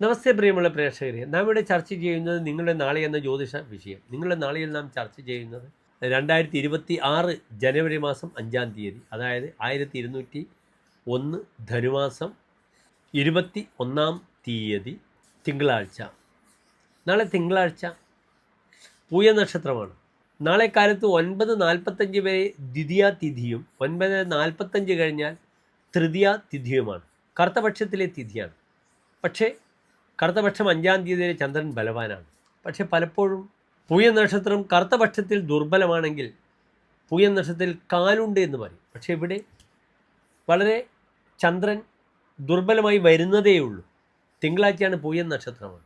നമസ്തേ പ്രിയമുള്ള പ്രേക്ഷകരെ നാം ഇവിടെ ചർച്ച ചെയ്യുന്നത് നിങ്ങളുടെ നാളെ എന്ന ജ്യോതിഷ വിഷയം. നിങ്ങളുടെ നാളെയിൽ നാം ചർച്ച ചെയ്യുന്നത് രണ്ടായിരത്തി ഇരുപത്തി ആറ് ജനുവരി മാസം അഞ്ചാം തീയതി അതായത് ആയിരത്തി ഇരുന്നൂറ്റി ഒന്ന് ധനുമാസം ഇരുപത്തി ഒന്നാം തീയതി തിങ്കളാഴ്ച. നാളെ തിങ്കളാഴ്ച പൂയ നക്ഷത്രമാണ്. നാളെ കാലത്ത് ഒൻപത് നാൽപ്പത്തഞ്ച് വരെ ദ്വിതീയ തിഥിയും ഒൻപത് നാൽപ്പത്തഞ്ച് കഴിഞ്ഞാൽ തൃതീയ തിഥിയുമാണ് കറുത്തപക്ഷത്തിലെ തിഥിയാണ്. പക്ഷേ കറുത്തപക്ഷം അഞ്ചാം തീയതി ചന്ദ്രൻ ബലവാനാണ്. പക്ഷേ പലപ്പോഴും പൂയ നക്ഷത്രം കറുത്തപക്ഷത്തിൽ ദുർബലമാണെങ്കിൽ പൂയ നക്ഷത്രത്തിൽ കാലുണ്ട് എന്ന് പറയും. പക്ഷേ ഇവിടെ വളരെ ചന്ദ്രൻ ദുർബലമായി വരുന്നതേ ഉള്ളൂ തിങ്കളാഴ്ചയാണ് പൂയം നക്ഷത്രമാണ്.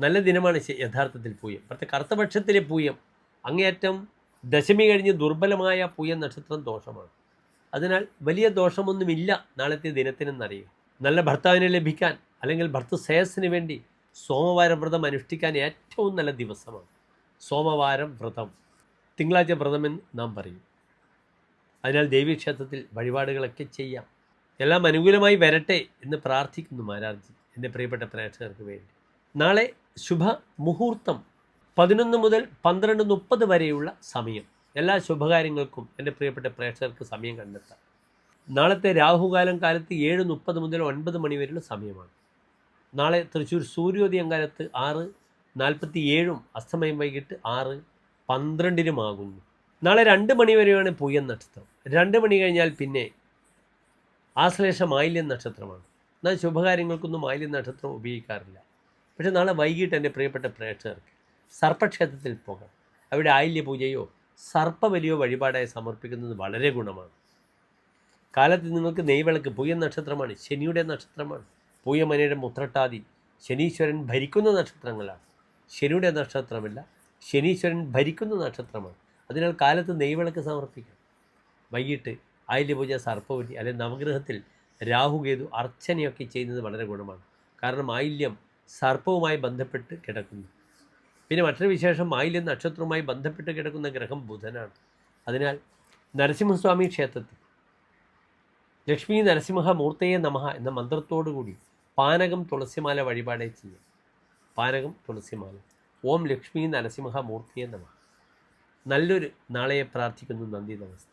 നല്ല ദിനമാണ് യഥാർത്ഥത്തിൽ പൂയം പക്ഷേ കറുത്തപക്ഷത്തിലെ പൂയം അങ്ങേയറ്റം ദശമി കഴിഞ്ഞ് ദുർബലമായ പൂയം നക്ഷത്രം ദോഷമാണ്. അതിനാൽ വലിയ ദോഷമൊന്നുമില്ല നാളത്തെ ദിനത്തിനെന്നറിയുക. നല്ല ഭർത്താവിനെ ലഭിക്കാൻ അല്ലെങ്കിൽ ഭർത്തൃശ്രേയസ്സിന് വേണ്ടി സോമവാര വ്രതം അനുഷ്ഠിക്കാൻ ഏറ്റവും നല്ല ദിവസമാണ്. സോമവാരം വ്രതം. തിങ്കളാഴ്ച വ്രതമെന്ന് നാം പറയും. അതിനാൽ ദേവീക്ഷേത്രത്തിൽ വഴിപാടുകളൊക്കെ ചെയ്യാം. എല്ലാം അനുകൂലമായി വരട്ടെ എന്ന് പ്രാർത്ഥിക്കുന്നു മാരാർജി എന്റെ പ്രിയപ്പെട്ട പ്രേക്ഷകർക്ക് വേണ്ടി. നാളെ ശുഭ മുഹൂർത്തം പതിനൊന്ന് മുതൽ പന്ത്രണ്ട് മുപ്പത് വരെയുള്ള സമയം. എല്ലാ ശുഭകാര്യങ്ങൾക്കും എന്റെ പ്രിയപ്പെട്ട പ്രേക്ഷകർക്ക് സമയം കണ്ടെത്താം. നാളത്തെ രാഹുകാലം കാലത്ത് ഏഴ് മുപ്പത് മുതൽ ഒൻപത് മണിവരെയുള്ള സമയമാണ്. നാളെ തൃശ്ശൂർ സൂര്യോദയം കാലത്ത് ആറ് നാൽപ്പത്തി ഏഴും അസ്തമയം വൈകിട്ട് ആറ് പന്ത്രണ്ടിനുമാകുന്നു നാളെ രണ്ട് മണി വരെയാണ് പൂയൻ നക്ഷത്രം. രണ്ട് മണി കഴിഞ്ഞാൽ പിന്നെ ആശ്ലേഷ മാലിന്യ നക്ഷത്രമാണ്. എന്നാൽ ശുഭകാര്യങ്ങൾക്കൊന്നും മാലിന്യ നക്ഷത്രം ഉപയോഗിക്കാറില്ല. പക്ഷേ നാളെ വൈകിട്ട് എന്റെ പ്രിയപ്പെട്ട പ്രേക്ഷകർക്ക് സർപ്പക്ഷേത്രത്തിൽ പോകാം അവിടെ ആയില്യ പൂജയോ വഴിപാടായി സമർപ്പിക്കുന്നത് വളരെ ഗുണമാണ്. കാലത്ത് നിങ്ങൾക്ക് നെയ്വിളക്ക് പൂയ നക്ഷത്രമാണ് ശനിയുടെ നക്ഷത്രമാണ്. പൂയമനയുടെ മുത്രട്ടാതി ശനീശ്വരൻ ഭരിക്കുന്ന നക്ഷത്രങ്ങളാണ്. ശനിയുടെ നക്ഷത്രമല്ല ശനീശ്വരൻ ഭരിക്കുന്ന നക്ഷത്രമാണ്. അതിനാൽ കാലത്ത് നെയ്വിളക്ക് സമർപ്പിക്കാം വൈകിട്ട് ആയില്യപൂജ സർപ്പവലി അല്ലെങ്കിൽ നവഗ്രഹത്തിൽ രാഹുകേതു അർച്ചനയൊക്കെ ചെയ്യുന്നത് വളരെ ഗുണമാണ്. കാരണം ആയില്യം സർപ്പവുമായി ബന്ധപ്പെട്ട് കിടക്കുന്നു. പിന്നെ മറ്റൊരു വിശേഷം ആയില്യം നക്ഷത്രവുമായി ബന്ധപ്പെട്ട് കിടക്കുന്ന ഗ്രഹം ബുധനാണ്. അതിനാൽ നരസിംഹസ്വാമി ക്ഷേത്രത്തിൽ ലക്ഷ്മി നരസിംഹ മൂർത്തയെ നമഹ എന്ന മന്ത്രത്തോടുകൂടി പാനകം തുളസിമാല വഴിപാടേ ചെയ്യാം. പാനകം തുളസിമാല. ഓം ലക്ഷ്മി നരസിംഹ മൂർത്തിയെ നമ. നല്ലൊരു നാളെയെ പ്രാർത്ഥിക്കുന്നു നന്ദി നമസ്തേ.